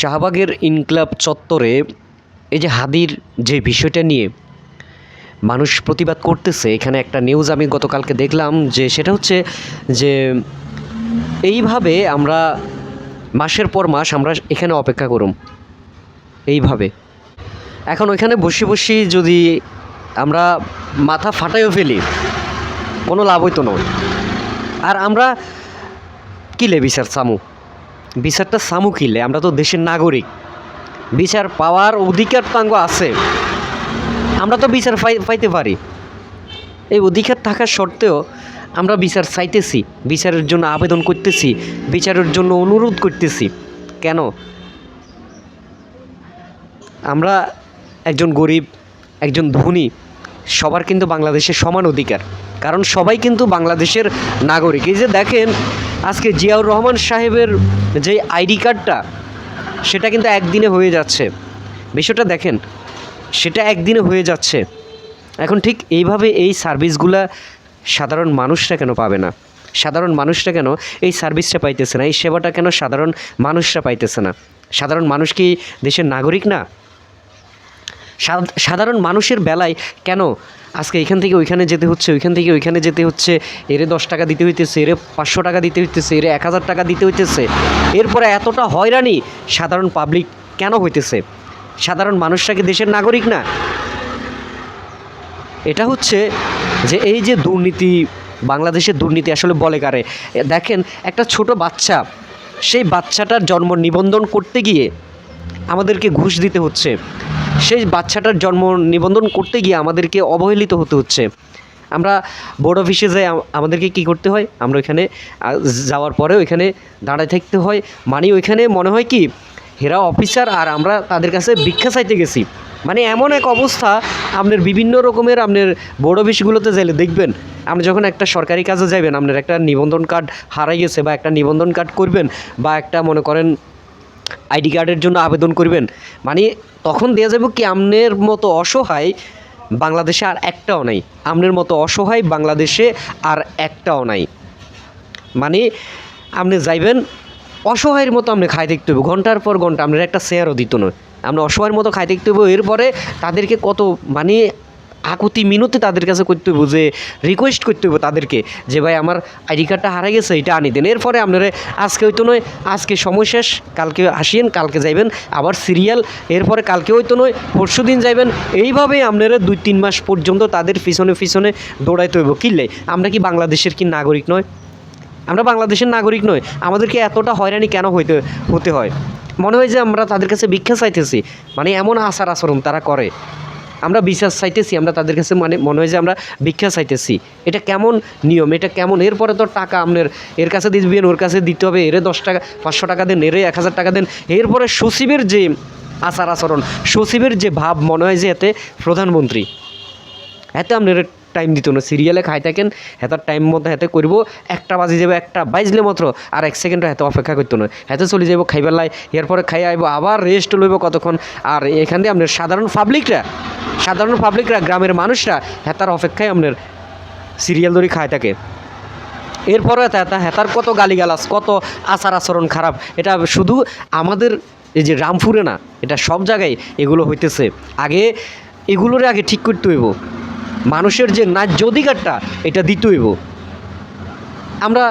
শাহবাগের ইনকলাব চত্বরে এই যে হাদির যে বিষয়টা নিয়ে মানুষ প্রতিবাদ করতেছে, এখানে একটা নিউজ আমি গতকালকে দেখলাম যে সেটা হচ্ছে যে এইভাবে আমরা মাসের পর মাস আমরা এখানে অপেক্ষা করুম। এইভাবে। এখন ওইখানে বসে বসে যদি আমরা মাথা ফাটাইও ফেলি, কোনো লাভ হইতো নয় আর আমরা কী কিলে বিচার সামু? বিচারটা সামু কিলে, আমরা তো দেশের নাগরিক। বিচার পাওয়ার অধিকার তাঙ্গ আছে। আমরা তো বিচার পাই পাইতে পারি। এই অধিকার থাকার সত্ত্বেও আমরা বিচার চাইতেছি, বিচারের জন্য আবেদন করতেছি, বিচারের জন্য অনুরোধ করতেছি। কেন? আমরা একজন গরিব, একজন ধনী, সবার কিন্তু বাংলাদেশের সমান অধিকার। কারণ সবাই কিন্তু বাংলাদেশের নাগরিক। এই যে দেখেন আজকে জিয়াউর রহমান সাহেবের যে আইডি কার্ডটা, সেটা কিন্তু একদিনে হয়ে যাচ্ছে। বিষয়টা দেখেন, সেটা একদিনে হয়ে যাচ্ছে। এখন ঠিক এইভাবে এই সার্ভিসগুলা সাধারণ মানুষরা কেন পাবে না? সাধারণ মানুষরা কেন এই সার্ভিসটা পাইতেছে না? এই সেবাটা কেন সাধারণ মানুষরা পাইতেছে না? সাধারণ মানুষ কি দেশের নাগরিক না? সাধারণ মানুষের বেলায় কেন আজকে এখান থেকে ওইখানে যেতে হচ্ছে, ওইখান থেকে ওইখানে যেতে হচ্ছে, এরে দশ টাকা দিতে হইতেছে, এরে পাঁচশো টাকা দিতে হইতেছে, এরে এক হাজার টাকা দিতে হইতেছে। এরপরে এতটা হয়রানি সাধারণ পাবলিক কেন হইতেছে? সাধারণ মানুষরা কি দেশের নাগরিক না? এটা হচ্ছে যে এই যে দুর্নীতি, বাংলাদেশের দুর্নীতি আসলে বলে কারে? দেখেন, একটা ছোট বাচ্চা, সেই বাচ্চাটার জন্ম নিবন্ধন করতে গিয়ে আমাদেরকে ঘুষ দিতে হচ্ছে। সেই বাচ্চাটার জন্ম নিবন্ধন করতে গিয়ে আমাদেরকে অবহেলিত হতে হচ্ছে। আমরা বোর্ড অফিসে যাই আমাদেরকে কি করতে হয়? আমরা ওইখানে যাওয়ার পরে ওইখানে দাঁড়ায় থাকতে হয়। মানে ওইখানে মনে হয় কি, হেরা অফিসার আর আমরা তাদের কাছে ভিক্ষা চাইতে গেছি। মানে এমন এক অবস্থা, আপনার বিভিন্ন রকমের আপনার বোর্ড অফিসগুলোতে যাইলে দেখবেন, আপনি যখন একটা সরকারি কাজে যাবেন আপনার একটা নিবন্ধন কার্ড হারাই গেছে বা একটা নিবন্ধন কার্ড করবেন বা একটা মনে করেন আইডি কার্ডের জন্য আবেদন করবেন। মানে তখন দেওয়া যাবে কি, আমনের মতো অসহায় বাংলাদেশে আর একটাও নাই। আমনের মতো অসহায় বাংলাদেশে আর একটাও নাই। মানে আপনি যাইবেন, অসহায়ের মতো আপনি খাই দেখতে হবে ঘণ্টার পর ঘণ্টা, আপনার একটা শেয়ারও দিত নয় আপনি অসহায়ের মতো খাই দেখতে হবে এরপরে তাদেরকে কত মানে আকুতি মিনতি তাদের কাছে করতে হইব, যে রিকোয়েস্ট করতে হইব তাদেরকে, যে ভাই আমার আইডি কার্ডটা হারা গেছে, এটা আনি দেন। এরপরে আপনারা আজকে হয়তো নয়, আজকে সময় শেষ, কালকে আসিয়েন, কালকে যাইবেন, আবার সিরিয়াল এরপরে কালকে হয়তো নয়, পরশু দিন যাইবেন, এইভাবেই আপনারা দুই তিন মাস পর্যন্ত তাদের পিছনে পিছনে দৌড়াইতে হইব। কিনলে আমরা কি বাংলাদেশের কি নাগরিক নয়? আমরা বাংলাদেশের নাগরিক নই আমাদেরকে এতটা হয়রানি কেন হইতে, হতে হয়? মনে হয় যে আমরা তাদের কাছে ভিক্ষা চাইতেছি মানে এমন আচার আচরণ তারা করে। আমরা বিশ্বাস চাইতেছি, আমরা তাদের কাছে মানে মনে হয় যে আমরা ভিক্ষা চাইতেছি। এটা কেমন নিয়ম? এটা কেমন? এরপরে তো টাকা আপনার, এর কাছে দিবেন, ওর কাছে দিতে হবে, এরে দশ টাকা, পাঁচশো টাকা দেন, এরে এক হাজার টাকা দেন। এরপরে সচিবের যে আচার আচরণ, সচিবের যে ভাব মনে হয় যে এতে প্রধানমন্ত্রী। এতে আপনার টাইম দিত না। সিরিয়ালে খাই থাকেন হেতার টাইম মতো হাতে করব, একটা বাজে যাবে একটা বাজলে মাত্র আর এক সেকেন্ডও হাতে অপেক্ষা করতো না। হাতে চলে যাব খাইবার লাই, এরপরে খাই আইব, আবার রেস্ট লইব কতক্ষণ। আর এখান দিয়ে আপনার সাধারণ পাবলিকরা সাধারণ পাবলিকরা গ্রামের মানুষরা হেতার অপেক্ষায় আপনার সিরিয়াল ধরে খায় থাকে এরপরে হেতা হেতার কত গালিগালাজ, কত আচার আচরণ খারাপ। এটা শুধু আমাদের এই যে রামপুরে না, এটা সব জায়গায় এগুলো হইতেছে। আগে এগুলোর আগে ঠিক করতে হইব। মানুষের যে ন্যায্য অধিকারটা, এটা দিতে হইব। আমরা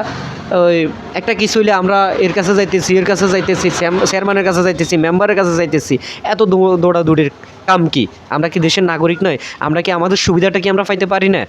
ওই একটা কিছু হইলে আমরা এর কাছে যাইতেছি, এর কাছে যাইতেছি চেয়ারম্যানের কাছে যাইতেছি মেম্বারের কাছে যাইতেছি। এত দৌড়াদৌড়ির কাম কি? আমরা কি দেশের নাগরিক নয়? আমরা কি আমাদের সুবিধাটা কি আমরা পাইতে পারি না?